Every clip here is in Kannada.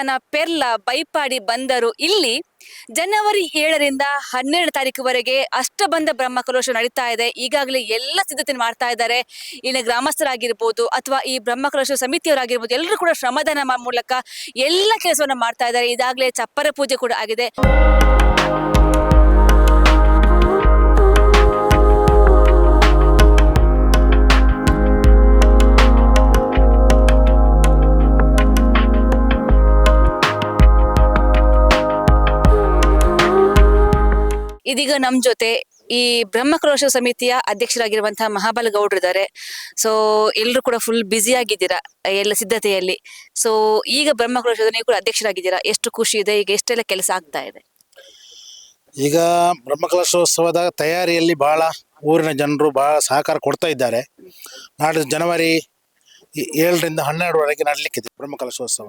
ದೇವಸ್ಥಾನ ಪೆರ್ಲ ಬೈಪಾಡಿ ಬಂದರು. ಇಲ್ಲಿ ಜನವರಿ ಏಳರಿಂದ ಹನ್ನೆರಡು ತಾರೀಕುವರೆಗೆ ಅಷ್ಟಬಂಧ ಬ್ರಹ್ಮಕಲೋಷ ನಡೀತಾ ಇದೆ. ಈಗಾಗಲೇ ಎಲ್ಲ ಸಿದ್ಧತೆ ಮಾಡ್ತಾ ಇದ್ದಾರೆ. ಇಲ್ಲಿನ ಗ್ರಾಮಸ್ಥರಾಗಿರ್ಬೋದು ಅಥವಾ ಈ ಬ್ರಹ್ಮಕಲೋಷ ಸಮಿತಿಯವರಾಗಿರ್ಬೋದು ಎಲ್ಲರೂ ಕೂಡ ಶ್ರಮದಾನ ಮೂಲಕ ಎಲ್ಲ ಕೆಲಸವನ್ನು ಮಾಡ್ತಾ ಇದ್ದಾರೆ. ಈಗಾಗಲೇ ಚಪ್ಪರ ಪೂಜೆ ಕೂಡ ಆಗಿದೆ. ಇದೀಗ ನಮ್ ಜೊತೆ ಈ ಬ್ರಹ್ಮಕ್ರೋಶ ಸಮಿತಿಯ ಅಧ್ಯಕ್ಷರಾಗಿರುವಂತಹ ಮಹಾಬಲ ಗೌಡ್ರು ಇದ್ದಾರೆ. ಸೊ ಎಲ್ಲರೂ ಕೂಡ ಫುಲ್ ಬ್ಯುಸಿ ಆಗಿದ್ದೀರಾ, ಎಲ್ಲ ಸಿದ್ಧತೆಯಲ್ಲಿ. ಸೊ ಈಗ ಬ್ರಹ್ಮಕ್ರೋಶದ ನೀವು ಕೂಡ ಅಧ್ಯಕ್ಷರಾಗಿದ್ದೀರಾ, ಎಷ್ಟು ಖುಷಿ ಇದೆ, ಈಗ ಎಷ್ಟೆಲ್ಲ ಕೆಲಸ ಆಗ್ತಾ ಇದೆ? ಈಗ ಬ್ರಹ್ಮಕಲಶೋತ್ಸವದ ತಯಾರಿಯಲ್ಲಿ ಬಹಳ ಊರಿನ ಜನರು ಬಹಳ ಸಹಕಾರ ಕೊಡ್ತಾ ಇದ್ದಾರೆ. ನಾಡಿದ್ದು ಜನವರಿ ಏಳರಿಂದ ಹನ್ನೆರಡರವರೆಗೆ ನಡಲಿಕ್ಕಿದೆ ಬ್ರಹ್ಮಕಲಶೋತ್ಸವ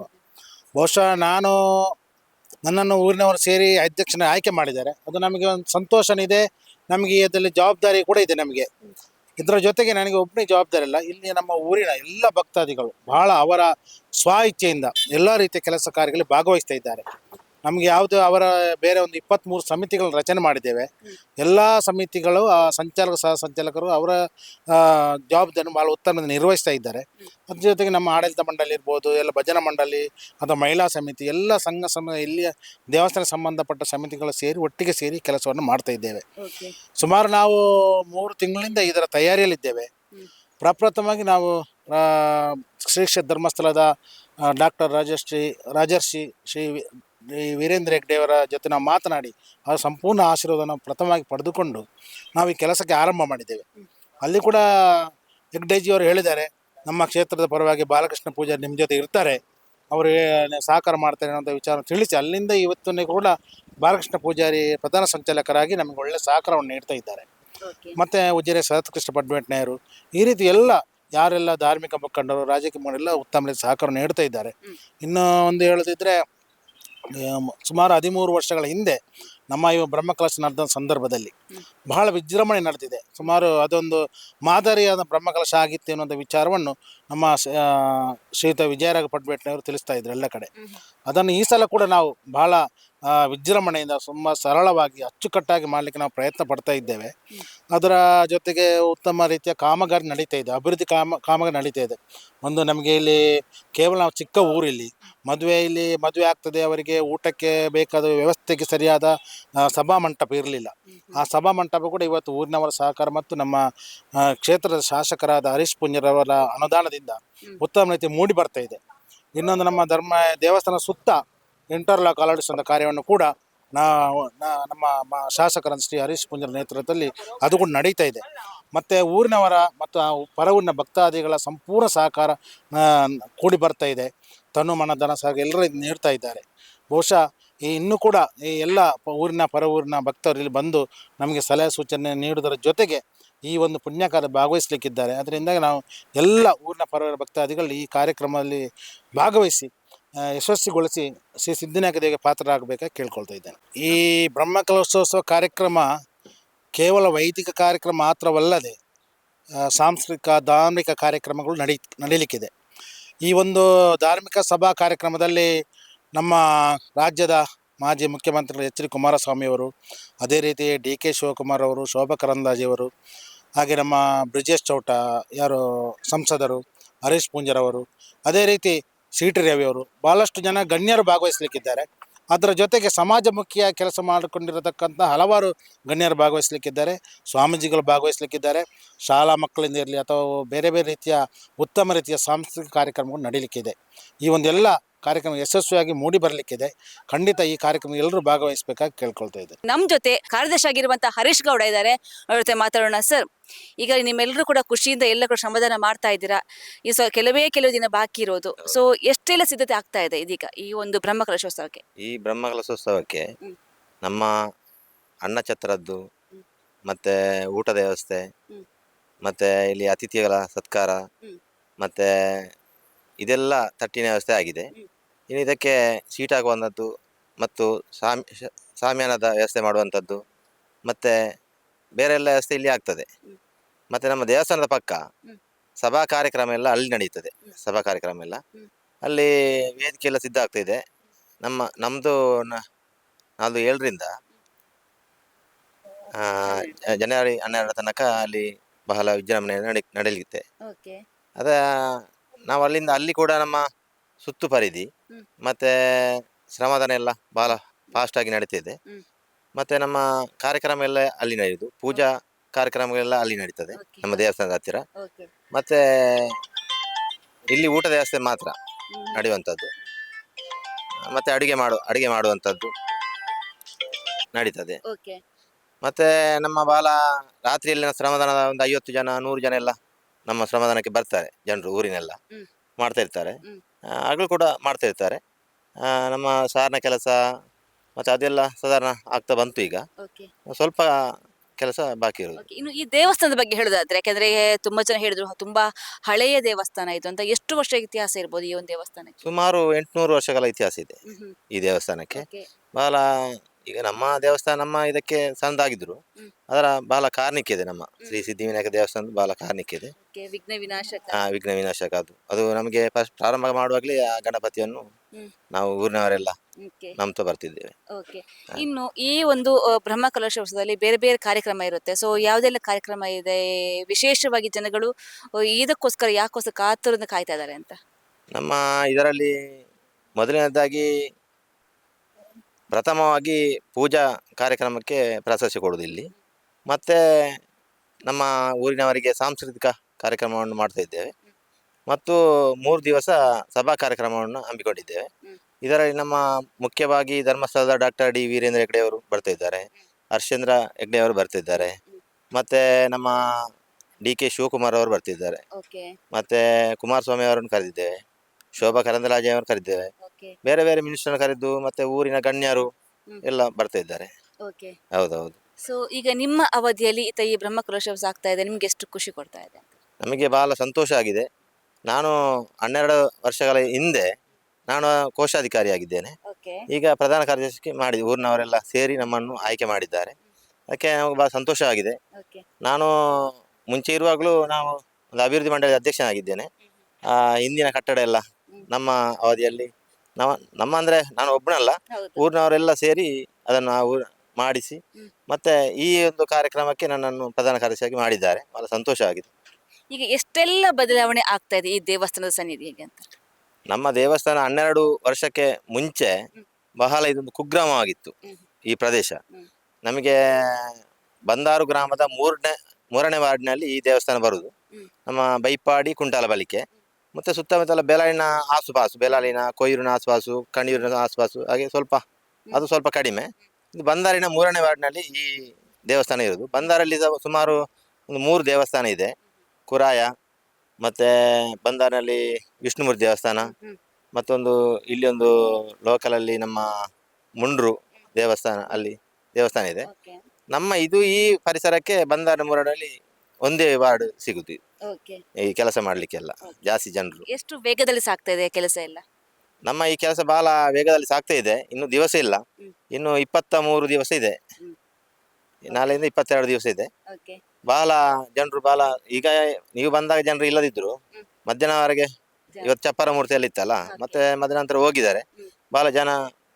ಬಹುಶಃ ನಾನು ನನ್ನನ್ನು ಊರಿನವರು ಸೇರಿ ಅಧ್ಯಕ್ಷನ ಆಯ್ಕೆ ಮಾಡಿದ್ದಾರೆ. ಅದು ನಮಗೆ ಒಂದು ಸಂತೋಷನಿದೆ. ನಮಗೆ ಅದರಲ್ಲಿ ಜವಾಬ್ದಾರಿ ಕೂಡ ಇದೆ ನಮಗೆ. ಇದರ ಜೊತೆಗೆ ನನಗೆ ಒಬ್ಬನೇ ಜವಾಬ್ದಾರಿ ಇಲ್ಲ. ಇಲ್ಲಿ ನಮ್ಮ ಊರಿನ ಎಲ್ಲ ಭಕ್ತಾದಿಗಳು ಬಹಳ ಅವರ ಸ್ವ ಇಚ್ಛೆಯಿಂದ ಎಲ್ಲ ರೀತಿಯ ಕೆಲಸ ಕಾರ್ಯಗಳಲ್ಲಿ ಭಾಗವಹಿಸ್ತಾ ಇದ್ದಾರೆ. ನಮಗೆ ಯಾವುದು ಅವರ ಬೇರೆ ಒಂದು ಇಪ್ಪತ್ತ್ಮೂರು ಸಮಿತಿಗಳನ್ನು ರಚನೆ ಮಾಡಿದ್ದೇವೆ. ಎಲ್ಲ ಸಮಿತಿಗಳು ಆ ಸಂಚಾಲಕ ಸಹ ಸಂಚಾಲಕರು ಅವರ ಜವಾಬ್ದಾರಿ ಜವಾಬ್ದಾರಿಯನ್ನು ಭಾಳ ಉತ್ತಮದಿಂದ ನಿರ್ವಹಿಸ್ತಾ ಇದ್ದಾರೆ. ಅದ್ರ ಜೊತೆಗೆ ನಮ್ಮ ಆಡಳಿತ ಮಂಡಳಿ ಇರ್ಬೋದು ಎಲ್ಲ ಭಜನಾ ಮಂಡಳಿ ಅಥವಾ ಮಹಿಳಾ ಸಮಿತಿ ಎಲ್ಲ ಸಂಘ ಸಮ ಇಲ್ಲಿಯ ದೇವಸ್ಥಾನ ಸಂಬಂಧಪಟ್ಟ ಸಮಿತಿಗಳು ಸೇರಿ ಒಟ್ಟಿಗೆ ಸೇರಿ ಕೆಲಸವನ್ನು ಮಾಡ್ತಾ ಇದ್ದೇವೆ. ಸುಮಾರು ನಾವು ಮೂರು ತಿಂಗಳಿಂದ ಇದರ ತಯಾರಿಯಲ್ಲಿದ್ದೇವೆ. ಪ್ರಪ್ರಥಮವಾಗಿ ನಾವು ಆ, ಶ್ರೀ ಕ್ಷೇತ್ರ ಧರ್ಮಸ್ಥಳದ ಡಾಕ್ಟರ್ ರಾಜಶ್ರೀ ರಾಜರ್ಷಿ ಶ್ರೀ ಶ್ರೀ ವೀರೇಂದ್ರ ಹೆಗ್ಡೆಯವರ ಜೊತೆ ನಾವು ಮಾತನಾಡಿ ಅವರ ಸಂಪೂರ್ಣ ಆಶೀರ್ವಾದವನ್ನು ಪ್ರಥಮವಾಗಿ ಪಡೆದುಕೊಂಡು ನಾವು ಈ ಕೆಲಸಕ್ಕೆ ಆರಂಭ ಮಾಡಿದ್ದೇವೆ. ಅಲ್ಲಿ ಕೂಡ ಹೆಗ್ಡೆಜಿಯವರು ಹೇಳಿದ್ದಾರೆ ನಮ್ಮ ಕ್ಷೇತ್ರದ ಪರವಾಗಿ ಬಾಲಕೃಷ್ಣ ಪೂಜಾರಿ ನಿಮ್ಮ ಜೊತೆ ಇರ್ತಾರೆ ಅವರು ಸಹಕಾರ ಮಾಡ್ತಾರೆ ಅನ್ನೋಂಥ ವಿಚಾರ ತಿಳಿಸಿ ಅಲ್ಲಿಂದ ಇವತ್ತನೇ ಕೂಡ ಬಾಲಕೃಷ್ಣ ಪೂಜಾರಿ ಪ್ರಧಾನ ಸಂಚಾಲಕರಾಗಿ ನಮಗೆ ಒಳ್ಳೆ ಸಹಕಾರವನ್ನು ನೀಡ್ತಾ ಇದ್ದಾರೆ. ಮತ್ತು ಉಜಿರೆ ಸರತ್ಕೃಷ್ಣ ಪಡ್ಮೆಟ್ನೆಯರು ಈ ರೀತಿ ಎಲ್ಲ ಯಾರೆಲ್ಲ ಧಾರ್ಮಿಕ ಮುಖಂಡರು ರಾಜಕೀಯ ಎಲ್ಲ ಉತ್ತಮ ಸಹಕಾರ ನೀಡ್ತಾ ಇದ್ದಾರೆ. ಇನ್ನೂ ಒಂದು ಹೇಳೋದಿದ್ರೆ ಸುಮಾರು ಹದಿಮೂರು ವರ್ಷಗಳ ಹಿಂದೆ ನಮ್ಮ ಇವ ಬ್ರಹ್ಮಕಲಶ ನಡೆದ ಸಂದರ್ಭದಲ್ಲಿ ಬಹಳ ವಿಜೃಂಭಣೆ ನಡೆದಿದೆ. ಸುಮಾರು ಅದೊಂದು ಮಾದರಿಯಾದ ಬ್ರಹ್ಮಕಲಶ ಆಗಿತ್ತು ಅನ್ನೋಂಥ ವಿಚಾರವನ್ನು ನಮ್ಮ ಆ, ಶ್ರೀಯುತ ವಿಜಯರಾಘ ಪಟ್ಬೇಟ್ನವರು ತಿಳಿಸ್ತಾ ಇದ್ರು ಎಲ್ಲ ಕಡೆ. ಅದನ್ನು ಈ ಸಲ ಕೂಡ ನಾವು ಬಹಳ ಆ, ವಿಜೃಂಭಣೆಯಿಂದ ತುಂಬ ಸರಳವಾಗಿ ಅಚ್ಚುಕಟ್ಟಾಗಿ ಮಾಡಲಿಕ್ಕೆ ನಾವು ಪ್ರಯತ್ನ ಪಡ್ತಾ ಇದ್ದೇವೆ. ಅದರ ಜೊತೆಗೆ ಉತ್ತಮ ರೀತಿಯ ಕಾಮಗಾರಿ ನಡೀತಾ ಇದೆ. ಅಭಿವೃದ್ಧಿ ಕಾಮ ಕಾಮಗಾರಿ ನಡೀತಾ ಇದೆ. ಒಂದು ನಮಗೆ ಇಲ್ಲಿ ಕೇವಲ ನಾವು ಚಿಕ್ಕ ಊರಿಲ್ಲಿ ಮದುವೆ ಇಲ್ಲಿ ಮದುವೆ ಆಗ್ತದೆ ಅವರಿಗೆ ಊಟಕ್ಕೆ ಬೇಕಾದ ವ್ಯವಸ್ಥೆಗೆ ಸರಿಯಾದ ಸಭಾ ಮಂಟಪ ಇರಲಿಲ್ಲ. ಆ ಸಭಾ ಮಂಟಪ ಕೂಡ ಇವತ್ತು ಊರಿನವರ ಸಹಕಾರ ಮತ್ತು ನಮ್ಮ ಆ, ಕ್ಷೇತ್ರದ ಶಾಸಕರಾದ ಹರೀಶ್ ಪುಂಜರವರ ಅನುದಾನದಿಂದ ಉತ್ತಮ ರೀತಿ ಮೂಡಿ ಬರ್ತಾ ಇದೆ. ಇನ್ನೊಂದು ನಮ್ಮ ಧರ್ಮ ದೇವಸ್ಥಾನ ಸುತ್ತ ಇಂಟರ್ಲಾಕ್ ಅಳವಡಿಸುವಂಥ ಕಾರ್ಯವನ್ನು ಕೂಡ ನಾವು ನಾ- ನಮ್ಮ ಮ- ಶಾಸಕರಾದ ಶ್ರೀ ಹರೀಶ್ ಪುಂಜರ ನೇತೃತ್ವದಲ್ಲಿ ಅದು ಕೂಡ ನಡೀತಾ ಇದೆ. ಮತ್ತು ಊರಿನವರ ಮತ್ತು ಆ ಪರ ಭಕ್ತಾದಿಗಳ ಸಂಪೂರ್ಣ ಸಹಕಾರ ಆ, ಕೂಡಿ ಬರ್ತಾ ಇದೆ. ತನು ಮನ ಧನ ಸಹ ಎಲ್ಲರೂ ನೀಡ್ತಾ ಇದ್ದಾರೆ. ಬಹುಶಃ ಈ ಇನ್ನೂ ಕೂಡ ಈ ಎಲ್ಲ ಊರಿನ ಪರ ಊರಿನ ಭಕ್ತರು ಇಲ್ಲಿ ಬಂದು ನಮಗೆ ಸಲಹೆ ಸೂಚನೆ ನೀಡುವುದರ ಜೊತೆಗೆ ಈ ಒಂದು ಪುಣ್ಯಕಾರ್ಯ ಭಾಗವಹಿಸಲಿಕ್ಕಿದ್ದಾರೆ. ಅದರಿಂದಾಗಿ ನಾವು ಎಲ್ಲ ಊರಿನ ಪರ ಭಕ್ತಾದಿಗಳು ಈ ಕಾರ್ಯಕ್ರಮದಲ್ಲಿ ಭಾಗವಹಿಸಿ ಯಶಸ್ವಿಗೊಳಿಸಿ ಶ್ರೀ ಸಿದ್ಧಿನಾಯಕ ದೇವಿಗೆ ಕೇಳ್ಕೊಳ್ತಾ ಇದ್ದೇನೆ. ಈ ಬ್ರಹ್ಮಕಲಶೋತ್ಸವ ಕಾರ್ಯಕ್ರಮ ಕೇವಲ ವೈದಿಕ ಕಾರ್ಯಕ್ರಮ ಮಾತ್ರವಲ್ಲದೆ ಸಾಂಸ್ಕೃತಿಕ, ಧಾರ್ಮಿಕ ಕಾರ್ಯಕ್ರಮಗಳು ನಡೀ ನಡೀಲಿಕ್ಕಿದೆ. ಈ ಒಂದು ಧಾರ್ಮಿಕ ಸಭಾ ಕಾರ್ಯಕ್ರಮದಲ್ಲಿ ನಮ್ಮ ರಾಜ್ಯದ ಮಾಜಿ ಮುಖ್ಯಮಂತ್ರಿಗಳು ಎಚ್ ಡಿ ಕುಮಾರಸ್ವಾಮಿಯವರು ಅದೇ ರೀತಿ ಡಿ ಕೆ ಶಿವಕುಮಾರ್ ಅವರು, ಶೋಭಾ ಕರಂದಾಜಿಯವರು ಹಾಗೆ ನಮ್ಮ ಬ್ರಿಜೇಶ್ ಚೌಟ, ಯಾರು ಸಂಸದರು ಹರೀಶ್ ಪೂಂಜರವರು ಅದೇ ರೀತಿ ಸಿ ಟಿ ರವಿಯವರು ಭಾಳಷ್ಟು ಜನ ಗಣ್ಯರು ಭಾಗವಹಿಸಲಿಕ್ಕಿದ್ದಾರೆ. ಅದರ ಜೊತೆಗೆ ಸಮಾಜಮುಖಿಯ ಕೆಲಸ ಮಾಡಿಕೊಂಡಿರತಕ್ಕಂಥ ಹಲವಾರು ಗಣ್ಯರು ಭಾಗವಹಿಸಲಿಕ್ಕಿದ್ದಾರೆ, ಸ್ವಾಮೀಜಿಗಳು ಭಾಗವಹಿಸಲಿಕ್ಕಿದ್ದಾರೆ, ಶಾಲಾ ಮಕ್ಕಳಿಂದ ಇರಲಿ ಅಥವಾ ಬೇರೆ ಬೇರೆ ರೀತಿಯ ಉತ್ತಮ ರೀತಿಯ ಸಾಂಸ್ಕೃತಿಕ ಕಾರ್ಯಕ್ರಮಗಳು ನಡೀಲಿಕ್ಕಿದೆ. ಈ ಒಂದೆಲ್ಲ ಕಾರ್ಯಕ್ರಮ ಯಶಸ್ವಿಯಾಗಿ ಮೂಡಿ ಬರಲಿಕ್ಕಿದೆ. ಖಂಡಿತ ಈ ಕಾರ್ಯಕ್ರಮ ಎಲ್ಲರೂ ಭಾಗವಹಿಸಬೇಕಾಗಿ ಕೇಳ್ಕೊಳ್ತಾ ಇದ್ದೆ ನಮ್ಮ ಜೊತೆ ಕಾರ್ಯದರ್ಶಿ ಆಗಿರುವಂತಹ ಹರೀಶ್ ಗೌಡ ಇದ್ದಾರೆ. ಅವ್ರ ಜೊತೆ ಮಾತಾಡೋಣ ಸರ್. ಈಗ ನಿಮ್ಮೆಲ್ಲರೂ ಕೂಡ ಖುಷಿಯಿಂದ ಎಲ್ಲ ಕೂಡ ಶ್ರಮದಾನ ಮಾಡ್ತಾ ಇದ್ದೀರಾ? ಈ ಸೊ ಕೆಲವೇ ಕೆಲವು ದಿನ ಬಾಕಿ ಇರೋದು. ಸೊ ಎಷ್ಟೆಲ್ಲ ಸಿದ್ಧತೆ ಆಗ್ತಾ ಇದೆ ಇದೀಗ ಈ ಒಂದು ಬ್ರಹ್ಮ ಕಲಶೋತ್ಸವಕ್ಕೆ ಈ ಬ್ರಹ್ಮ ಕಲಶೋತ್ಸವಕ್ಕೆ ನಮ್ಮ ಅನ್ನ ಛತ್ರದ್ದು ಮತ್ತೆ ಊಟದ ವ್ಯವಸ್ಥೆ. ಮತ್ತೆ ಇಲ್ಲಿ ಅತಿಥಿಗಳ ಸತ್ಕಾರ. ಮತ್ತೆ ಇದೆಲ್ಲ ತಟ್ಟಿನ ವ್ಯವಸ್ಥೆ ಆಗಿದೆ. ಇನ್ನು ಇದಕ್ಕೆ ಸೀಟ್ ಆಗುವಂಥದ್ದು ಮತ್ತು ಸಾಮ್ ಶ- ಸಾಮ್ಯಾನದ ವ್ಯವಸ್ಥೆ ಮಾಡುವಂಥದ್ದು ಮತ್ತೆ ಬೇರೆ ಎಲ್ಲ ವ್ಯವಸ್ಥೆ ಇಲ್ಲಿ ಆಗ್ತದೆ. ಮತ್ತು ನಮ್ಮ ದೇವಸ್ಥಾನದ ಪಕ್ಕ ಸಭಾ ಕಾರ್ಯಕ್ರಮ ಎಲ್ಲ ಅಲ್ಲಿ ನಡೆಯುತ್ತದೆ ಸಭಾ ಕಾರ್ಯಕ್ರಮ ಎಲ್ಲ. ಅಲ್ಲಿ ವೇದಿಕೆ ಎಲ್ಲ ಸಿದ್ಧ ಆಗ್ತಿದೆ. ಇದೆ ನಮ್ಮ ನಮ್ಮದು ನಾಲ್ದು ಏಳರಿಂದ ಆ, ಜನವರಿ ಹನ್ನೆರಡರ ತನಕ ಅಲ್ಲಿ ಬಹಳ ವಿಜೃಂಭಣೆ ನಡೆ ನಡೆಯಲಿದೆ ಅದ ನಾವು ಅಲ್ಲಿಂದ ಅಲ್ಲಿ ಕೂಡ ನಮ್ಮ ಸುತ್ತು ಪರಿಧಿ. ಮತ್ತೆ ಶ್ರಮದಾನ ಎಲ್ಲ ಬಹಳ ಫಾಸ್ಟ್ ಆಗಿ ನಡೀತಿದೆ. ಮತ್ತೆ ನಮ್ಮ ಕಾರ್ಯಕ್ರಮ ಎಲ್ಲ ಅಲ್ಲಿ ನಡೆಯುದು. ಪೂಜಾ ಕಾರ್ಯಕ್ರಮಗಳೆಲ್ಲ ಅಲ್ಲಿ ನಡೀತದೆ ನಮ್ಮ ದೇವಸ್ಥಾನದ ಹತ್ತಿರ. ಮತ್ತೆ ಇಲ್ಲಿ ಊಟದ ವ್ಯವಸ್ಥೆ ಮಾತ್ರ ನಡೆಯುವಂಥದ್ದು. ಮತ್ತೆ ಅಡುಗೆ ಮಾಡು ಅಡುಗೆ ಮಾಡುವಂಥದ್ದು ನಡೀತದೆ. ಮತ್ತೆ ನಮ್ಮ ಬಾಲ ರಾತ್ರಿಯಲ್ಲಿನ ಶ್ರಮದಾನದ ಒಂದು ಐವತ್ತು ಜನ ನೂರು ಜನ ಎಲ್ಲ ನಮ್ಮ ಶ್ರಮದಾನಕ್ಕೆ ಬರ್ತಾರೆ. ಜನರು ಊರಿನೆಲ್ಲ ಮಾಡ್ತಾ ಇರ್ತಾರೆ. ಹಗಲು ಕೂಡ ಮಾಡ್ತಾ ಇರ್ತಾರೆ. ನಮ್ಮ ಸಾರ್ನ ಕೆಲಸ ಮತ್ತೆ ಅದೆಲ್ಲ ಸಾಧಾರಣ ಆಗ್ತಾ ಬಂತು ಈಗ. ಸ್ವಲ್ಪ ಕೆಲಸ ಬಾಕಿ ಇರೋದು. ಇನ್ನು ಈ ದೇವಸ್ಥಾನದ ಬಗ್ಗೆ ಹೇಳೋದಾದ್ರೆ ಯಾಕಂದ್ರೆ ತುಂಬಾ ಜನ ಹೇಳಿದ್ರು ತುಂಬಾ ಹಳೆಯ ದೇವಸ್ಥಾನ ಇದು ಅಂತ ಎಷ್ಟು ವರ್ಷ ಇತಿಹಾಸ ಇರ್ಬೋದು ಈ ಒಂದು ದೇವಸ್ಥಾನಕ್ಕೆ? ಸುಮಾರು ಎಂಟುನೂರು ವರ್ಷಗಳ ಇತಿಹಾಸ ಇದೆ. ಈ ದೇವಸ್ಥಾನಕ್ಕೆ. ಬಹಳ ಈಗ ನಮ್ಮ ದೇವಸ್ಥಾನ ನಮ್ಮ ಇದಕ್ಕೆ ಸಂದಾಗಿದ್ರು. ಅದರ ಬಹಳ ಕಾರಣಿಕ ಇದೆ ನಮ್ಮ ಶ್ರೀ ಸಿದ್ಧಿವಿನಾಯಕ ದೇವಸ್ಥಾನ ಬಹಳ ಕಾರಣಿಕ ಇದೆ. ಓಕೆ ವಿಘ್ನ ವಿನಾಶಕ. ಆ ವಿಘ್ನ ವಿನಾಶಕ ಅದು. ಅದು ನಮಗೆ ಫಸ್ಟ್ ಪ್ರಾರಂಭ ಮಾಡುವಾಗಲೇ ಆ ಗಣಪತಿಯನ್ನು ಹ್ಮ್. ನಾವು ಊರಿನವರೆಲ್ಲ ಓಕೆ. ನಂಬ್ತಾ ಬರ್ತಿದ್ದೇವೆ. ಓಕೆ. ಇನ್ನು ಈ ಒಂದು ಬ್ರಹ್ಮ ಕಲಶೋತ್ಸವದಲ್ಲಿ ಬೇರೆ ಬೇರೆ ಕಾರ್ಯಕ್ರಮ ಇರುತ್ತೆ. ಸೊ ಯಾವುದೆಲ್ಲ ಕಾರ್ಯಕ್ರಮ ಇದೆ? ವಿಶೇಷವಾಗಿ ಜನಗಳು ಇದಕ್ಕೋಸ್ಕರ ಯಾಕೋಸ್ಕರ ಕಾತುರದಿಂದ ಕಾಯ್ತಾ ಇದ್ದಾರೆ ಅಂತ? ನಮ್ಮ ಇದರಲ್ಲಿ ಮೊದಲನೇದಾಗಿ ಪ್ರಥಮವಾಗಿ ಪೂಜಾ ಕಾರ್ಯಕ್ರಮಕ್ಕೆ ಪ್ರಾಶಸ್ತ್ಯ ಕೊಡೋದು ಇಲ್ಲಿ. ಮತ್ತು ನಮ್ಮ ಊರಿನವರಿಗೆ ಸಾಂಸ್ಕೃತಿಕ ಕಾರ್ಯಕ್ರಮವನ್ನು ಮಾಡ್ತಾ ಇದ್ದೇವೆ. ಮತ್ತು ಮೂರು ದಿವಸ ಸಭಾ ಕಾರ್ಯಕ್ರಮವನ್ನು ಹಮ್ಮಿಕೊಂಡಿದ್ದೇವೆ. ಹ್ಮ್. ಇದರಲ್ಲಿ ನಮ್ಮ ಮುಖ್ಯವಾಗಿ ಧರ್ಮಸ್ಥಳದ ಡಾಕ್ಟರ್ ಡಿ ವೀರೇಂದ್ರ ಹೆಗ್ಡೆ ಅವರು ಬರ್ತಿದ್ದಾರೆ ಹರ್ಷೇಂದ್ರ ಹೆಗ್ಡೆ ಅವರು ಬರ್ತಿದ್ದಾರೆ ಮತ್ತು ನಮ್ಮ ಡಿ ಕೆ ಶಿವಕುಮಾರ್ ಅವರು ಬರ್ತಿದ್ದಾರೆ ಓಕೆ ಮತ್ತೆ ಕುಮಾರಸ್ವಾಮಿ ಅವರನ್ನು ಕರೆದಿದ್ದೇವೆ. ಶೋಭಾ ಕರಂದಲಾಜೆ ಅವರು ಕರೆದಿದ್ದೇವೆ. ಓಕೆ. ಬೇರೆ ಬೇರೆ ಮಿನಿಸ್ಟರ್ ಕರೆದು ಮತ್ತೆ ಊರಿನ ಗಣ್ಯರು ಹ್ಮ್. ಎಲ್ಲ ಬರ್ತಾ ಇದ್ದಾರೆ. ಓಕೆ. ಹೌದೌದು. ಸೊ ಈಗ ನಿಮ್ಮ ಅವಧಿಯಲ್ಲಿ ಈತ ಈ ಬ್ರಹ್ಮ ಕಲಶೋತ್ಸವ ಆಗ್ತಾ ಇದೆ ನಿಮ್ಗೆ ಎಷ್ಟು ಖುಷಿ ಕೊಡ್ತಾ ಇದೆ ಅಂತ? ನಮಗೆ ಬಹಳ ಸಂತೋಷ ಆಗಿದೆ. ನಾನು ಹನ್ನೆರಡು ವರ್ಷಗಳ ಹಿಂದೆ ನಾನು ಕೋಶಾಧಿಕಾರಿ ಆಗಿದ್ದೇನೆ ಈಗ ಪ್ರಧಾನ ಕಾರ್ಯದರ್ಶಿ ಮಾಡಿ ಊರಿನವರೆಲ್ಲ ಸೇರಿ ನಮ್ಮನ್ನು ಆಯ್ಕೆ ಮಾಡಿದ್ದಾರೆ. ಅದಕ್ಕೆ ನಮಗೆ ಬಹಳ ಸಂತೋಷ ಆಗಿದೆ. ನಾನು ಮುಂಚೆ ಇರುವಾಗಲೂ ನಾವು ಒಂದು ಅಭಿವೃದ್ಧಿ ಮಂಡಳಿ ಅಧ್ಯಕ್ಷನಾಗಿದ್ದೇನೆ. ಆ ಹಿಂದಿನ ಕಟ್ಟಡ ಎಲ್ಲ ನಮ್ಮ ಅವಧಿಯಲ್ಲಿ ನಮ್ಮ ನಮ್ಮ ಅಂದ್ರೆ ನಾನು ಒಬ್ಬನಲ್ಲ ಊರಿನವರೆಲ್ಲ ಸೇರಿ ಅದನ್ನು ನಾವು ಮಾಡಿಸಿ. ಮತ್ತೆ ಈ ಒಂದು ಕಾರ್ಯಕ್ರಮಕ್ಕೆ ನನ್ನನ್ನು ಪ್ರಧಾನ ಕಾರ್ಯದರ್ಶಿಯಾಗಿ ಮಾಡಿದ್ದಾರೆ. ಬಹಳ ಸಂತೋಷ ಆಗಿದೆ. ಈಗ ಎಷ್ಟೆಲ್ಲ ಬದಲಾವಣೆ ಆಗ್ತಾ ಇದೆ ಈ ದೇವಸ್ಥಾನದ ಸನ್ನಿಧಿಗೆ ಅಂತ? ನಮ್ಮ ದೇವಸ್ಥಾನ ಹನ್ನೆರಡು ವರ್ಷಕ್ಕೆ ಮುಂಚೆ ಬಹಳ ಇದೊಂದು ಕುಗ್ರಾಮವಾಗಿತ್ತು. ಈ ಪ್ರದೇಶ. ನಮಗೆ ಬಂದಾರು ಗ್ರಾಮದ ಮೂರನೇ ಮೂರನೇ ವಾರ್ಡ್ನಲ್ಲಿ ಈ ದೇವಸ್ಥಾನ ಬರುವುದು ನಮ್ಮ ಬೈಪಾಡಿ ಕುಂಟಾಲ ಬಲಿಕೆ ಮತ್ತೆ ಸುತ್ತಮುತ್ತಲ ಬೆಲಾಳಿನ ಆಸುಪಾಸು ಬೆಲಾಳಿನ ಕೊಯ್ಯೂರಿನ ಆಸುಪಾಸು ಕಣಿಯೂರಿನ ಆಸುಪಾಸು ಹಾಗೆ ಸ್ವಲ್ಪ ಅದು ಸ್ವಲ್ಪ ಕಡಿಮೆ. ಇದು ಬಂದಾರಿನ ಮೂರನೇ ವಾರ್ಡ್ನಲ್ಲಿ ಈ ದೇವಸ್ಥಾನ ಇರೋದು. ಬಂದಾರಲ್ಲಿ ಸುಮಾರು ಒಂದು ಮೂರು ದೇವಸ್ಥಾನ ಇದೆ. ಕುರಾಯ ಮತ್ತೆ ಬಂದಾರಿನಲ್ಲಿ ವಿಷ್ಣುಮೂರ್ತಿ ದೇವಸ್ಥಾನ ಮತ್ತೊಂದು ಇಲ್ಲಿ ಒಂದು ಲೋಕಲಲ್ಲಿ ನಮ್ಮ ಮುಂಡ್ರು ದೇವಸ್ಥಾನ ಅಲ್ಲಿ ದೇವಸ್ಥಾನ ಇದೆ. ನಮ್ಮ ಇದು ಈ ಪರಿಸರಕ್ಕೆ ಬಂದಾರ ಮೂರಡಲ್ಲಿ ಒಂದೇ ವಾರ್ಡ್ ಸಿಗುತ್ತೆ ಓಕೆ. ಈ ಕೆಲಸ ಮಾಡ್ಲಿಕ್ಕೆಲ್ಲ ಜಾಸ್ತಿ ಜನರು. ಎಷ್ಟು ವೇಗದಲ್ಲಿ ಸಾಗ್ತಾ ಇದೆ ಕೆಲಸ ಎಲ್ಲ? ನಮ್ಮ ಈ ಕೆಲಸ ಬಹಳ ವೇಗದಲ್ಲಿ ಸಾಗ್ತಾ ಇದೆ ಇನ್ನು ದಿವಸ ಇಲ್ಲ. ಇನ್ನು ಇಪ್ಪತ್ತ ಮೂರು ದಿವಸ ಇದೆ. ನಾಳೆಯಿಂದ ಇಪ್ಪತ್ತೆರಡು ದಿವಸ ಇದೆ. ಓಕೆ. ಬಹಳ ಜನರು ಬಹಳ ಈಗ ನೀವು ಬಂದಾಗ ಜನರು ಇಲ್ಲದಿದ್ರು. ಮಧ್ಯಾಹ್ನವರೆಗೆ ಇವತ್ತು ಚಪ್ಪರ ಮೂರ್ತಿಯಲ್ಲಿ ಇತ್ತಲ್ಲ. ಮತ್ತೆ ಮಧ್ಯಾಹ್ನ ಹೋಗಿದ್ದಾರೆ. ಹ್ಮ್. ಬಹಳ ಜನ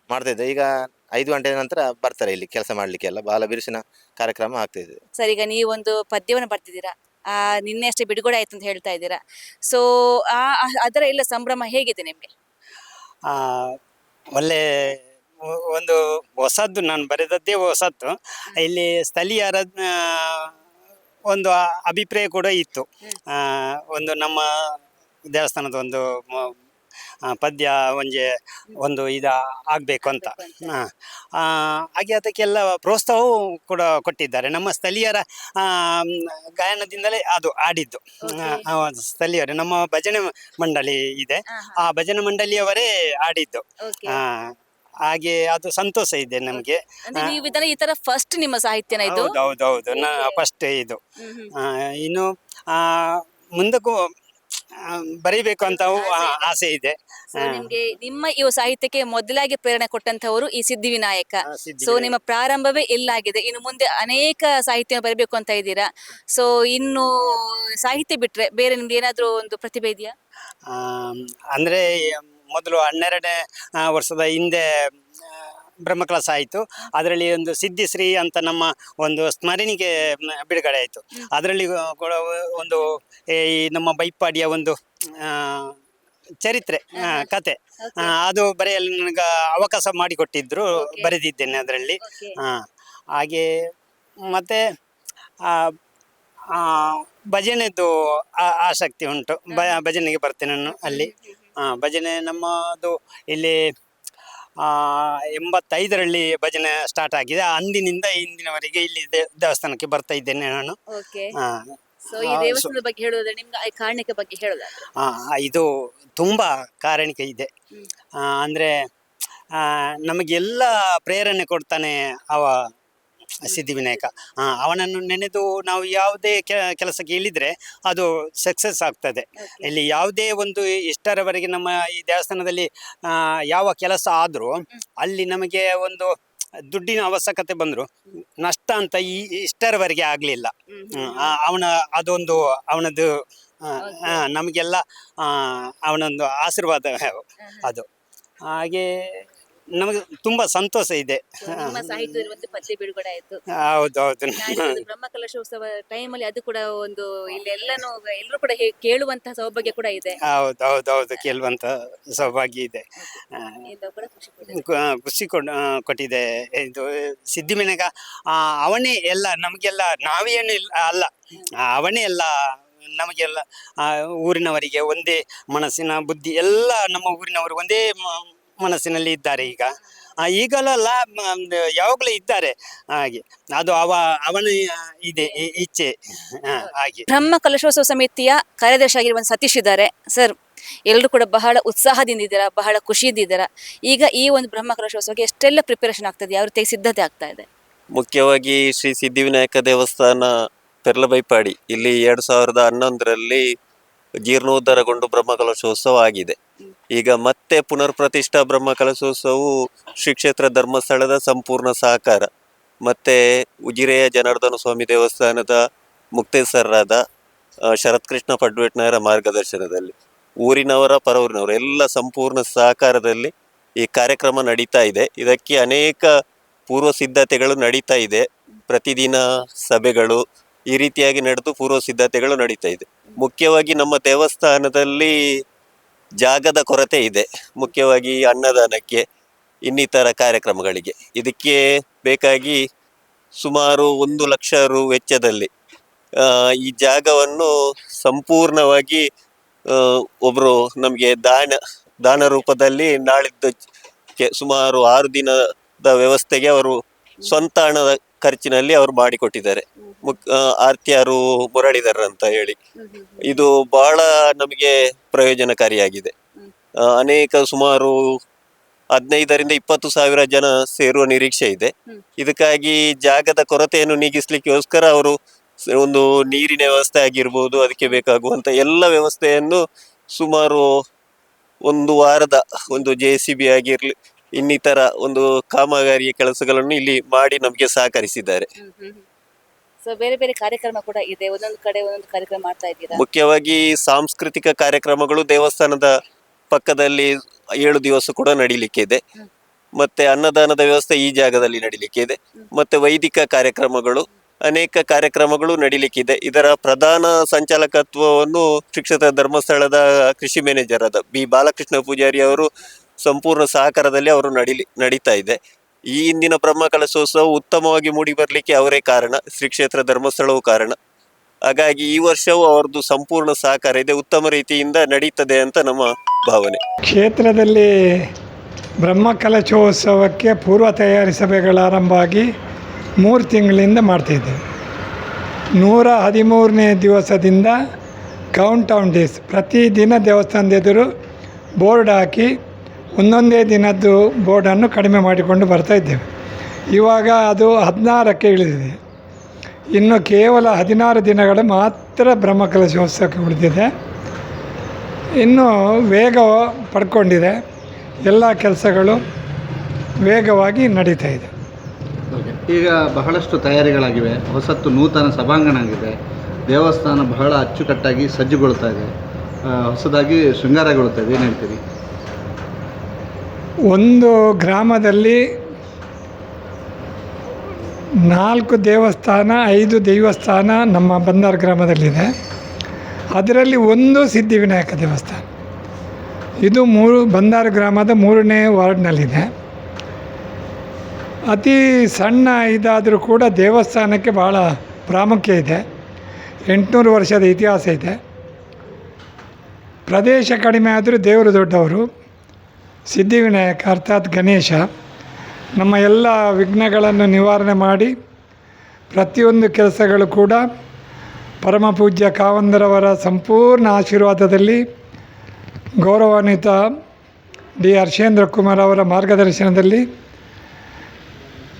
ಮಾಡ್ತಾ ಇದ್ದಾರೆ. ಈಗ ಐದು ಗಂಟೆ ನಂತರ ಬರ್ತಾರೆ ಇಲ್ಲಿ ಕೆಲಸ ಮಾಡ್ಲಿಕ್ಕೆಲ್ಲ ಬಹಳ ಬಿರುಸಿನ ಕಾರ್ಯಕ್ರಮ ಆಗ್ತಾ ಇದೆ. ಸರ್ ಈಗ ನೀವೊಂದು ಪದ್ಯವನ್ನು ಬರ್ತಿದ್ದೀರಾ ನಿನ್ನೆ ಅಷ್ಟೇ ಬಿಡುಗಡೆ ಆಯ್ತು ಅಂತ ಹೇಳ್ತಾ ಇದ್ದೀರಾ? ಸೊ ಆ ಅದರ ಎಲ್ಲ ಸಂಭ್ರಮ ಹೇಗಿದೆ ನಿಮಗೆ? ಆ, ಒಳ್ಳೆ ಒಂದು ಹೊಸದ್ದು ನಾನು ಬರೆದದ್ದೇ ಹೊಸತ್ತು. ಇಲ್ಲಿ ಸ್ಥಳೀಯರ ಒಂದು ಅಭಿಪ್ರಾಯ ಕೂಡ ಇತ್ತು. ಒಂದು ನಮ್ಮ ದೇವಸ್ಥಾನದ ಒಂದು ಪದ್ಯ ಒಂಜೆ ಒಂದು ಇದು ಆಗಬೇಕು ಅಂತ. ಹಾಗೆ ಅದಕ್ಕೆಲ್ಲ ಪ್ರೋತ್ಸಾಹವೂ ಕೂಡ ಕೊಟ್ಟಿದ್ದಾರೆ. ನಮ್ಮ ಸ್ಥಳೀಯರ ಗಾಯನದಿಂದಲೇ ಅದು ಆಡಿದ್ದು. ಸ್ಥಳೀಯರು. ನಮ್ಮ ಭಜನೆ ಮಂಡಳಿ ಇದೆ. ಆ ಭಜನೆ ಮಂಡಳಿಯವರೇ ಆಡಿದ್ದು. ಹಾಗೆ ಅದು ಸಂತೋಷ ಇದೆ ನಮಗೆ. ಈ ತರ ಫಸ್ಟ್ ನಿಮ್ಮ ಸಾಹಿತ್ಯನ ಇದು? ಹೌದು ಹೌದು ನಾ ಫಸ್ಟ್ ಇದು. ಇನ್ನು ಆ, ಮುಂದಕ್ಕೂ ಬರೀಬೇಕು ಅಂತ ಆಸೆ ಇದೆ. ನಿಮ್ಗೆ ನಿಮ್ಮ ಈ ಸಾಹಿತ್ಯಕ್ಕೆ ಮೊದಲಾಗಿ ಪ್ರೇರಣೆ ಕೊಟ್ಟಂತವರು ಈ ಸಿದ್ಧಿವಿನಾಯಕ ವಿನಾಯಕ. ಸೊ ನಿಮ್ಮ ಪ್ರಾರಂಭವೇ ಇಲ್ಲಾಗಿದೆ. ಇನ್ನು ಮುಂದೆ ಅನೇಕ ಸಾಹಿತ್ಯ ಬರಬೇಕು ಅಂತ ಇದ್ದೀರಾ? ಸೊ ಇನ್ನು ಸಾಹಿತ್ಯ ಬಿಟ್ರೆ ಬೇರೆ ನಿಮ್ಗೆ ಏನಾದ್ರೂ ಒಂದು ಪ್ರತಿಭೆ ಇದೆಯಾ? ಅಂದ್ರೆ ಮೊದಲು ಹನ್ನೆರಡನೇ ಆ, ವರ್ಷದ ಹಿಂದೆ ಆ, ಕ್ಲಾಸ್ ಆಯಿತು. ಅದರಲ್ಲಿ ಒಂದು ಸಿದ್ಧಿಶ್ರೀ ಅಂತ ನಮ್ಮ ಒಂದು ಸ್ಮರಣಿಗೆ ಬಿಡುಗಡೆ ಆಯಿತು. ಅದರಲ್ಲಿ ಕೂಡ ಒಂದು ಈ ನಮ್ಮ ಬೈಪಾಡಿಯ ಒಂದು ಚರಿತ್ರೆ ಕತೆ. ಅದು ಬರೆಯಲು ನನಗೆ ಅವಕಾಶ ಮಾಡಿಕೊಟ್ಟಿದ್ದರು. ಬರೆದಿದ್ದೇನೆ ಅದರಲ್ಲಿ. ಹಾಗೆ ಮತ್ತೆ ಭಜನೆದು ಆಸಕ್ತಿ ಉಂಟು. ಭಜನೆಗೆ ಬರ್ತೇನೆ ನಾನು ಅಲ್ಲಿ. ಹಾಂ ಭಜನೆ ನಮ್ಮದು ಇಲ್ಲಿ ಎಂಬತ್ತೈದರಲ್ಲಿ ಭಜನೆ ಸ್ಟಾರ್ಟ್ ಆಗಿದೆ. ಅಂದಿನಿಂದ ಇಂದಿನವರೆಗೆ ಇಲ್ಲಿ ದೇ- ದೇವಸ್ಥಾನಕ್ಕೆ ಬರ್ತಾ ಇದ್ದೇನೆ ನಾನು. ಓಕೆ ಆ, ಸೊ ಈ ದೇವಸ್ಥಾನದ ಬಗ್ಗೆ ಹೇಳೋದಾದ್ರೆ ನಿಮ್ಗೆ ಈ ಕಾರಣಕ್ಕೆ ಬಗ್ಗೆ ಹೇಳೋದಾದ್ರೆ? ಆ, ಇದು ತುಂಬಾ ಕಾರಣಿಕ ಇದೆ. ಆ, ಅಂದ್ರೆ ಆ, ನಮಗೆಲ್ಲ ಪ್ರೇರಣೆ ಕೊಡ್ತಾನೆ ಅವ ಸಿದ್ಧಿವಿನಾಯಕ ಅವನನ್ನು ನೆನೆದು ನಾವು ಯಾವುದೇ ಕೆ- ಕೆಲಸಕ್ಕೆ ಇಳಿದ್ರೆ ಅದು ಸಕ್ಸಸ್ ಆಗ್ತದೆ. ಇಲ್ಲಿ ಯಾವುದೇ ಒಂದು ಇಷ್ಟರವರೆಗೆ ನಮ್ಮ ಈ ದೇವಸ್ಥಾನದಲ್ಲಿ ಯಾವ ಕೆಲಸ ಆದರೂ ಅಲ್ಲಿ ನಮಗೆ ಒಂದು ದುಡ್ಡಿನ ಅವಶ್ಯಕತೆ ಬಂದರು ನಷ್ಟ ಅಂತ ಈ ಇಷ್ಟರವರೆಗೆ ಆಗಲಿಲ್ಲ. ಅವನ ಅದೊಂದು ಅವನದು ನಮಗೆಲ್ಲ ಅವನೊಂದು ಆಶೀರ್ವಾದ ಅದು. ಹಾಗೆ ನಮಗೆ ತುಂಬಾ ಸಂತೋಷ ಇದೆ. ನಿಮ್ಮ ಬಿಡುಗಡೆ ಆಯ್ತು. ಹೌದು ಹೌದು. ನಾಡಿದ್ದು ಟೈಮ್ ಟೈಮಲ್ಲಿ ಅದು ಕೂಡ ಒಂದು ಇಲ್ಲಿ ಎಲ್ಲಾನು ಎಲ್ಲರೂ ಕೂಡ ಹೇ- ಕೇಳುವಂತಹ ಸೌಭಾಗ್ಯ ಕೂಡ ಇದೆ. ಹೌದು ಹೌದು ಹೌದು. ಕೇಳುವಂತ ಸೌಭಾಗ್ಯ ಇದೆ. ಕೂಡ ಖುಷಿ ಪಡ್ತೀನಿ. ಕು- ಖುಷಿ ಕೊಡ್ ಆ, ಕೊಟ್ಟಿದೆ. ಇದು ಸಿದ್ಧಿಮಿನಗ ಆ, ಅವನೇ ಎಲ್ಲ ನಮಗೆಲ್ಲ ನಾವೇನು ಇಲ್ಲ ಅಲ್ಲ. ಆ, ಅವನೇ ಎಲ್ಲ ನಮಗೆಲ್ಲ ಆ, ಊರಿನವರಿಗೆ ಒಂದೇ ಮನಸ್ಸಿನ ಬುದ್ಧಿ ಎಲ್ಲ ನಮ್ಮ ಊರಿನವರು ಒಂದೇ ಮ- ಮನಸ್ಸಿನಲ್ಲಿ ಇದ್ದಾರೆ ಈಗ. ಈಗಲಲ್ಲ ಮ- ಒಂದು ಯಾವಾಗಲೂ ಇದ್ದಾರೆ. ಹಾಗೆ ಅದು ಅವ ಅವನ ಇದೆ ಇಚ್ಛೆ. ಹಾಗೆ. ಬ್ರಹ್ಮ ಕಲಶೋತ್ಸವ ಸಮಿತಿಯ ಕಾರ್ಯದರ್ಶಿ ಆಗಿರುವ ಸತೀಶ್ ಇದ್ದಾರೆ. ಸರ್ ಎಲ್ಲರೂ ಕೂಡ ಬಹಳ ಉತ್ಸಾಹದಿಂದ ಇದ್ದೀರಾ? ಬಹಳ ಖುಷಿಯಿಂದ ಇದ್ದೀರಾ? ಈಗ ಈ ಒಂದು ಬ್ರಹ್ಮ ಕಲಶೋತ್ಸವಕ್ಕೆ ಎಷ್ಟೆಲ್ಲ ಪ್ರಿಪರೇಷನ್ ಆಗ್ತದೆ? ಯಾವ ರೀತಿ ಸಿದ್ಧತೆ ಆಗ್ತಾ ಇದೆ? ಮುಖ್ಯವಾಗಿ ಶ್ರೀ ಸಿದ್ಧಿವಿನಾಯಕ ದೇವಸ್ಥಾನ ಪೆರ್ಲಬೈಪಾಡಿ. ಇಲ್ಲಿ ಎರಡು ಸಾವಿರದ ಹನ್ನೊಂದರಲ್ಲಿ ಜೀರ್ಣೋದ್ಧಾರಗೊಂಡು ಬ್ರಹ್ಮಕಲಶೋತ್ಸವ ಆಗಿದೆ. ಈಗ ಮತ್ತೆ ಪುನರ್ ಪ್ರತಿಷ್ಠಾ ಬ್ರಹ್ಮಕಲಶೋತ್ಸವವು ಶ್ರೀ ಕ್ಷೇತ್ರ ಧರ್ಮಸ್ಥಳದ ಸಂಪೂರ್ಣ ಸಹಕಾರ ಮತ್ತೆ ಉಜಿರೆಯ ಜನಾರ್ದನ ಸ್ವಾಮಿ ದೇವಸ್ಥಾನದ ಮುಕ್ತೇಶ್ವರರಾದ ಶರತ್ಕೃಷ್ಣ ಶರತ್ ಕೃಷ್ಣ ಮಾರ್ಗದರ್ಶನದಲ್ಲಿ, ಊರಿನವರ ಪರವೂರಿನವರ ಎಲ್ಲ ಸಂಪೂರ್ಣ ಸಹಕಾರದಲ್ಲಿ ಈ ಕಾರ್ಯಕ್ರಮ ನಡೀತಾ ಇದೆ. ಇದಕ್ಕೆ ಅನೇಕ ಪೂರ್ವ ಸಿದ್ಧತೆಗಳು ನಡೀತಾ ಇದೆ. ಪ್ರತಿದಿನ ಸಭೆಗಳು ಈ ರೀತಿಯಾಗಿ ನಡೆದು ಪೂರ್ವ ಸಿದ್ಧತೆಗಳು ನಡೀತಾ ಇದೆ. ಮುಖ್ಯವಾಗಿ ನಮ್ಮ ದೇವಸ್ಥಾನದಲ್ಲಿ ಜಾಗದ ಕೊರತೆ ಇದೆ. ಮುಖ್ಯವಾಗಿ ಅನ್ನದಾನಕ್ಕೆ ಇನ್ನಿತರ ಕಾರ್ಯಕ್ರಮಗಳಿಗೆ. ಇದಕ್ಕೆ ಬೇಕಾಗಿ ಸುಮಾರು ಒಂದು ಲಕ್ಷ ರು ವೆಚ್ಚದಲ್ಲಿ ಈ ಜಾಗವನ್ನು ಸಂಪೂರ್ಣವಾಗಿ ಒಬ್ಬರು ನಮಗೆ ದಾನ ದಾನ ರೂಪದಲ್ಲಿ ನಾಳಿದ್ದು ಸುಮಾರು ಆರು ದಿನದ ವ್ಯವಸ್ಥೆಗೆ ಅವರು ಸ್ವಂತ ಹಣದ ಖರ್ಚಿನಲ್ಲಿ ಅವರು ಮಾಡಿಕೊಟ್ಟಿದ್ದಾರೆ. ಮುಕ್ ಆರ್ತಿಯಾರು ಮುರಳೀಧರ್ ಅಂತ ಹೇಳಿ. ಇದು ಬಹಳ ನಮಗೆ ಪ್ರಯೋಜನಕಾರಿಯಾಗಿದೆ. ಅನೇಕ ಸುಮಾರು ಹದಿನೈದರಿಂದ ಇಪ್ಪತ್ತು ಸಾವಿರ ಜನ ಸೇರುವ ನಿರೀಕ್ಷೆ ಇದೆ. ಇದಕ್ಕಾಗಿ ಜಾಗದ ಕೊರತೆಯನ್ನು ನೀಗಿಸ್ಲಿಕ್ಕೋಸ್ಕರ ಅವರು ಒಂದು ನೀರಿನ ವ್ಯವಸ್ಥೆ ಆಗಿರ್ಬೋದು, ಅದಕ್ಕೆ ಬೇಕಾಗುವಂತ ಎಲ್ಲ ವ್ಯವಸ್ಥೆಯನ್ನು ಸುಮಾರು ಒಂದು ವಾರದ ಒಂದು ಜೆ ಸಿ ಬಿ ಆಗಿರ್ಲಿ ಇನ್ನಿತರ ಒಂದು ಕಾಮಗಾರಿಯ ಕೆಲಸಗಳನ್ನು ಇಲ್ಲಿ ಮಾಡಿ ನಮಗೆ ಸಹಕರಿಸಿದ್ದಾರೆ. ಸೊ ಬೇರೆ ಬೇರೆ ಕಾರ್ಯಕ್ರಮ ಕೂಡ ಇದೆ. ಒಂದೊಂದು ಕಡೆ ಒಂದೊಂದು ಕಾರ್ಯಕ್ರಮ ಮಾಡ್ತಾ ಇದ್ದೀರಾ? ಮುಖ್ಯವಾಗಿ ಸಾಂಸ್ಕೃತಿಕ ಕಾರ್ಯಕ್ರಮಗಳು ದೇವಸ್ಥಾನದ ಪಕ್ಕದಲ್ಲಿ ಏಳು ದಿವಸ ಕೂಡ ನಡೀಲಿಕ್ಕೆ ಇದೆ. ಮತ್ತೆ ಅನ್ನದಾನದ ವ್ಯವಸ್ಥೆ ಈ ಜಾಗದಲ್ಲಿ ನಡೀಲಿಕ್ಕೆ ಇದೆ. ಮತ್ತೆ ವೈದಿಕ ಕಾರ್ಯಕ್ರಮಗಳು ಅನೇಕ ಕಾರ್ಯಕ್ರಮಗಳು ನಡೀಲಿಕ್ಕಿದೆ ಇದರ ಪ್ರಧಾನ ಸಂಚಾಲಕತ್ವವನ್ನು ಶಿಕ್ಷಕ ಧರ್ಮಸ್ಥಳದ ಕೃಷಿ ಮ್ಯಾನೇಜರ್ ಆದ ಬಿ. ಬಾಲಕೃಷ್ಣ ಪೂಜಾರಿ ಅವರು ಸಂಪೂರ್ಣ ಸಹಕಾರದಲ್ಲಿ ಅವರು ನಡೀಲಿ, ನಡೀತಾ ಇದೆ. ಈ ಹಿಂದಿನ ಬ್ರಹ್ಮ ಕಲಶೋತ್ಸವ ಉತ್ತಮವಾಗಿ ಮೂಡಿ ಬರಲಿಕ್ಕೆ ಅವರೇ ಕಾರಣ, ಶ್ರೀ ಕ್ಷೇತ್ರ ಧರ್ಮಸ್ಥಳವೂ ಕಾರಣ. ಹಾಗಾಗಿ ಈ ವರ್ಷವೂ ಅವರದ್ದು ಸಂಪೂರ್ಣ ಸಹಕಾರ ಇದೆ, ಉತ್ತಮ ರೀತಿಯಿಂದ ನಡೀತದೆ ಅಂತ ನಮ್ಮ ಭಾವನೆ. ಕ್ಷೇತ್ರದಲ್ಲಿ ಬ್ರಹ್ಮಕಲಶೋತ್ಸವಕ್ಕೆ ಪೂರ್ವ ತಯಾರಿ ಸಭೆಗಳ ಆರಂಭ ಆಗಿ ಮೂರು ತಿಂಗಳಿಂದ ಮಾಡ್ತಿದ್ದೇವೆ ನೂರ ಹದಿಮೂರನೇ ದಿವಸದಿಂದ ಕೌಂಟ್ ಡೌನ್ ಡೇಸ್ ಪ್ರತಿದಿನ ದೇವಸ್ಥಾನದ ಎದುರು ಬೋರ್ಡ್ ಹಾಕಿ ಒಂದೊಂದೇ ದಿನದ್ದು ಬೋರ್ಡನ್ನು ಕಡಿಮೆ ಮಾಡಿಕೊಂಡು ಬರ್ತಾ ಇದ್ದೇವೆ. ಇವಾಗ ಅದು ಹದಿನಾರಕ್ಕೆ ಇಳಿದಿದೆ. ಇನ್ನು ಕೇವಲ ಹದಿನಾರು ದಿನಗಳು ಮಾತ್ರ ಬ್ರಹ್ಮಕಲಶೋತ್ಸವಕ್ಕೆ ಉಳಿದಿದೆ. ಇನ್ನು ವೇಗ ಪಡ್ಕೊಂಡಿದೆ. ಎಲ್ಲ ಕೆಲಸಗಳು ವೇಗವಾಗಿ ನಡೀತಾ ಇದೆ. ಈಗ ಬಹಳಷ್ಟು ತಯಾರಿಗಳಾಗಿವೆ. ಹೊಸತ್ತು ನೂತನ ಸಭಾಂಗಣ ಆಗಿದೆ. ದೇವಸ್ಥಾನ ಬಹಳ ಅಚ್ಚುಕಟ್ಟಾಗಿ ಸಜ್ಜುಗೊಳ್ತಾ ಇದೆ. ಹೊಸದಾಗಿ ಶೃಂಗಾರಗೊಳ್ತಾ ಇದೆ. ಏನು ಹೇಳ್ತೀರಿ? ಒಂದು ಗ್ರಾಮದಲ್ಲಿ ನಾಲ್ಕು ದೇವಸ್ಥಾನ, ಐದು ದೇವಸ್ಥಾನ ನಮ್ಮ ಬಂದಾರ್ ಗ್ರಾಮದಲ್ಲಿದೆ. ಅದರಲ್ಲಿ ಒಂದು ಸಿದ್ಧಿವಿನಾಯಕ ದೇವಸ್ಥಾನ. ಇದು ಮೂರು ಬಂದಾರು ಗ್ರಾಮದ ಮೂರನೇ ವಾರ್ಡ್ನಲ್ಲಿದೆ. ಅತಿ ಸಣ್ಣ ಇದಾದರೂ ಕೂಡ ದೇವಸ್ಥಾನಕ್ಕೆ ಭಾಳ ಪ್ರಾಮುಖ್ಯ ಇದೆ. ಎಂಟುನೂರು ವರ್ಷದ ಇತಿಹಾಸ ಇದೆ. ಪ್ರದೇಶ ಕಡಿಮೆ ಆದರೂ ದೇವರು ದೊಡ್ಡವರು. ಸಿದ್ಧಿವಿನಾಯಕ ಅರ್ಥಾತ್ ಗಣೇಶ, ನಮ್ಮ ಎಲ್ಲ ವಿಘ್ನಗಳನ್ನು ನಿವಾರಣೆ ಮಾಡಿ ಪ್ರತಿಯೊಂದು ಕೆಲಸಗಳು ಕೂಡ ಪರಮಪೂಜ್ಯ ಕಾವಂದರವರ ಸಂಪೂರ್ಣ ಆಶೀರ್ವಾದದಲ್ಲಿ ಗೌರವಾನ್ವಿತ ಡಿ ಹರ್ಷೇಂದ್ರ ಕುಮಾರ್ ಅವರ ಮಾರ್ಗದರ್ಶನದಲ್ಲಿ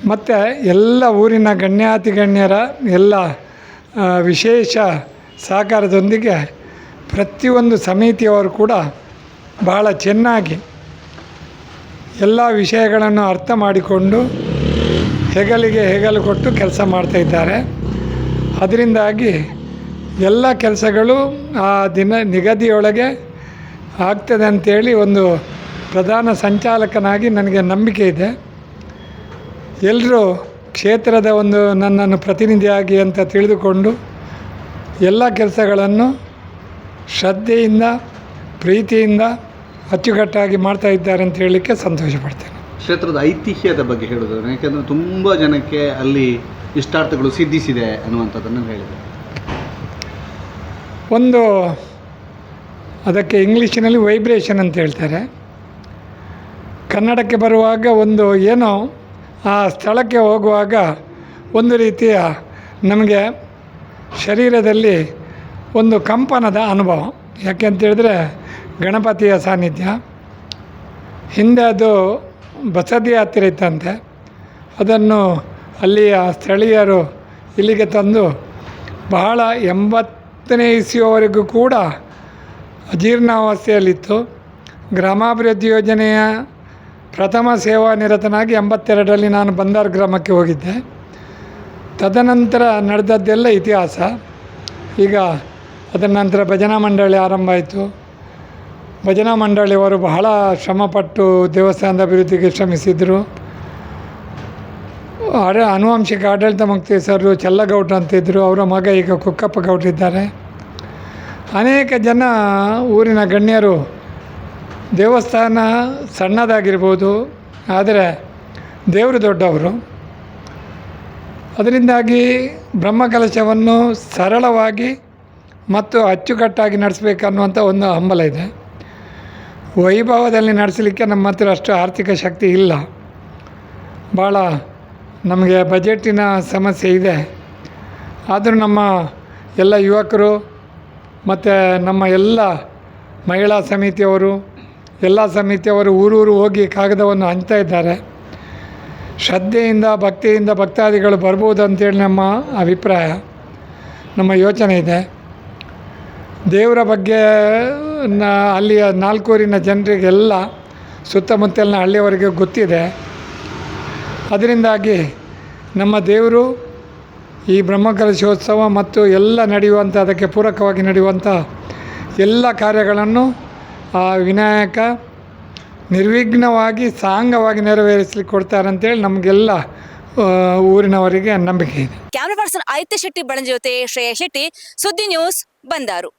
ಮತ್ತು ಎಲ್ಲ ಊರಿನ ಗಣ್ಯಾತಿ ಗಣ್ಯರ ಎಲ್ಲ ವಿಶೇಷ ಸಹಕಾರದೊಂದಿಗೆ ಪ್ರತಿಯೊಂದು ಸಮಿತಿಯವರು ಕೂಡ ಬಹಳ ಚೆನ್ನಾಗಿ ಎಲ್ಲ ವಿಷಯಗಳನ್ನು ಅರ್ಥ ಮಾಡಿಕೊಂಡು ಹೆಗಲಿಗೆ ಹೆಗಲು ಕೊಟ್ಟು ಕೆಲಸ ಮಾಡ್ತಾ ಇದ್ದಾರೆ. ಅದರಿಂದಾಗಿ ಎಲ್ಲ ಕೆಲಸಗಳು ಆ ದಿನ ನಿಗದಿಯೊಳಗೆ ಆಗ್ತದೆ ಅಂಥೇಳಿ ಒಂದು ಪ್ರಧಾನ ಸಂಚಾಲಕನಾಗಿ ನನಗೆ ನಂಬಿಕೆ ಇದೆ. ಎಲ್ಲರೂ ಕ್ಷೇತ್ರದ ಒಂದು ನನ್ನನ್ನು ಪ್ರತಿನಿಧಿಯಾಗಿ ಅಂತ ತಿಳಿದುಕೊಂಡು ಎಲ್ಲ ಕೆಲಸಗಳನ್ನು ಶ್ರದ್ಧೆಯಿಂದ, ಪ್ರೀತಿಯಿಂದ ಅಚ್ಚುಕಟ್ಟಾಗಿ ಮಾಡ್ತಾ ಇದ್ದಾರೆ ಅಂತ ಹೇಳಲಿಕ್ಕೆ ಸಂತೋಷ ಪಡ್ತೇನೆ ಕ್ಷೇತ್ರದ ಐತಿಹ್ಯದ ಬಗ್ಗೆ ಹೇಳೋದಾದ್ರೆ ಯಾಕೆಂದರೆ ತುಂಬ ಜನಕ್ಕೆ ಅಲ್ಲಿ ಇಷ್ಟಾರ್ಥಗಳು ಸಿದ್ಧಿಸಿದೆ ಅನ್ನುವಂಥದ್ದನ್ನು ಹೇಳಿದೆ. ಒಂದು ಅದಕ್ಕೆ ಇಂಗ್ಲೀಷಿನಲ್ಲಿ ವೈಬ್ರೇಷನ್ ಅಂತ ಹೇಳ್ತಾರೆ. ಕನ್ನಡಕ್ಕೆ ಬರುವಾಗ ಒಂದು ಏನೋ ಆ ಸ್ಥಳಕ್ಕೆ ಹೋಗುವಾಗ ಒಂದು ರೀತಿಯ ನಮಗೆ ಶರೀರದಲ್ಲಿ ಒಂದು ಕಂಪನದ ಅನುಭವ. ಯಾಕೆ ಅಂತ ಹೇಳಿದ್ರೆ ಗಣಪತಿಯ ಸಾನ್ನಿಧ್ಯ. ಹಿಂದೆ ಅದು ಬಸದಿ ಹತ್ತಿರ ಇತ್ತಂತೆ. ಅದನ್ನು ಅಲ್ಲಿಯ ಸ್ಥಳೀಯರು ಇಲ್ಲಿಗೆ ತಂದು ಬಹಳ ಎಂಬತ್ತನೇ ಇಸಿಯವರೆಗೂ ಕೂಡ ಅಜೀರ್ಣಾವಸ್ಥೆಯಲ್ಲಿತ್ತು ಗ್ರಾಮಾಭಿವೃದ್ಧಿ ಯೋಜನೆಯ ಪ್ರಥಮ ಸೇವಾ ನಿರತನಾಗಿ ಎಂಬತ್ತೆರಡರಲ್ಲಿ ನಾನು ಬಂದಾರ್ ಗ್ರಾಮಕ್ಕೆ ಹೋಗಿದ್ದೆ. ತದನಂತರ ನಡೆದದ್ದೆಲ್ಲ ಇತಿಹಾಸ. ಈಗ ಅದರ ನಂತರ ಭಜನಾ ಮಂಡಳಿ ಆರಂಭ ಆಯಿತು. ಭಜನಾ ಮಂಡಳಿಯವರು ಬಹಳ ಶ್ರಮಪಟ್ಟು ದೇವಸ್ಥಾನದ ಅಭಿವೃದ್ಧಿಗೆ ಶ್ರಮಿಸಿದರು. ಆಡ ಆನುವಂಶಿಕ ಆಡಳಿತ ಮುಕ್ತೇಶ್ವರರು ಅಂತ ಅಂತಿದ್ದರು ಅವರ ಮಗ ಈಗ ಕುಕ್ಕಪ್ಪ ಗೌಡ್ರಿದ್ದಾರೆ ಅನೇಕ ಜನ ಊರಿನ ಗಣ್ಯರು ದೇವಸ್ಥಾನ ಸಣ್ಣದಾಗಿರ್ಬೋದು, ಆದರೆ ದೇವರು ದೊಡ್ಡವರು. ಅದರಿಂದಾಗಿ ಬ್ರಹ್ಮಕಲಶವನ್ನು ಸರಳವಾಗಿ ಮತ್ತು ಅಚ್ಚುಕಟ್ಟಾಗಿ ನಡೆಸಬೇಕನ್ನುವಂಥ ಒಂದು ಹಂಬಲ ಇದೆ. ವೈಭವದಲ್ಲಿ ನಡೆಸಲಿಕ್ಕೆ ನಮ್ಮ ಹತ್ರ ಅಷ್ಟು ಆರ್ಥಿಕ ಶಕ್ತಿ ಇಲ್ಲ. ಭಾಳ ನಮಗೆ ಬಜೆಟಿನ ಸಮಸ್ಯೆ ಇದೆ. ಆದರೂ ನಮ್ಮ ಎಲ್ಲ ಯುವಕರು ಮತ್ತು ನಮ್ಮ ಎಲ್ಲ ಮಹಿಳಾ ಸಮಿತಿಯವರು, ಎಲ್ಲ ಸಮಿತಿಯವರು ಊರೂರು ಹೋಗಿ ಕಾಗದವನ್ನು ಹಂಚ್ತಾ ಇದ್ದಾರೆ. ಶ್ರದ್ಧೆಯಿಂದ, ಭಕ್ತಿಯಿಂದ ಭಕ್ತಾದಿಗಳು ಬರ್ಬೋದು ಅಂತೇಳಿ ನಮ್ಮ ಅಭಿಪ್ರಾಯ, ನಮ್ಮ ಯೋಚನೆ ಇದೆ. ದೇವರ ಬಗ್ಗೆ ನ ಅಲ್ಲಿಯ ನಾಲ್ಕೂರಿನ ಜನರಿಗೆಲ್ಲ ಸುತ್ತಮುತ್ತಲಿನ ಹಳ್ಳಿಯವರಿಗೆ ಗೊತ್ತಿದೆ. ಅದರಿಂದಾಗಿ ನಮ್ಮ ದೇವರು ಈ ಬ್ರಹ್ಮಕಲಶೋತ್ಸವ ಮತ್ತು ಎಲ್ಲ ನಡೆಯುವಂಥ ಅದಕ್ಕೆ ಪೂರಕವಾಗಿ ನಡೆಯುವಂಥ ಎಲ್ಲ ಕಾರ್ಯಗಳನ್ನು ಆ ವಿನಾಯಕ ನಿರ್ವಿಘ್ನವಾಗಿ, ಸಾಂಗವಾಗಿ ನೆರವೇರಿಸಲಿಕ್ಕೆ ಕೊಡ್ತಾರೆ ಅಂತೇಳಿ ನಮಗೆಲ್ಲ ಊರಿನವರಿಗೆ ನಂಬಿಕೆ ಇದೆ. ಕ್ಯಾಮ್ರಾ ಪರ್ಸನ್ ಶೆಟ್ಟಿ ಬಳಂಜಿ ಜೊತೆ ಶ್ರೇಯಾ ಶೆಟ್ಟಿ, ಸುದ್ದಿ ನ್ಯೂಸ್ ಬಂದಾರು.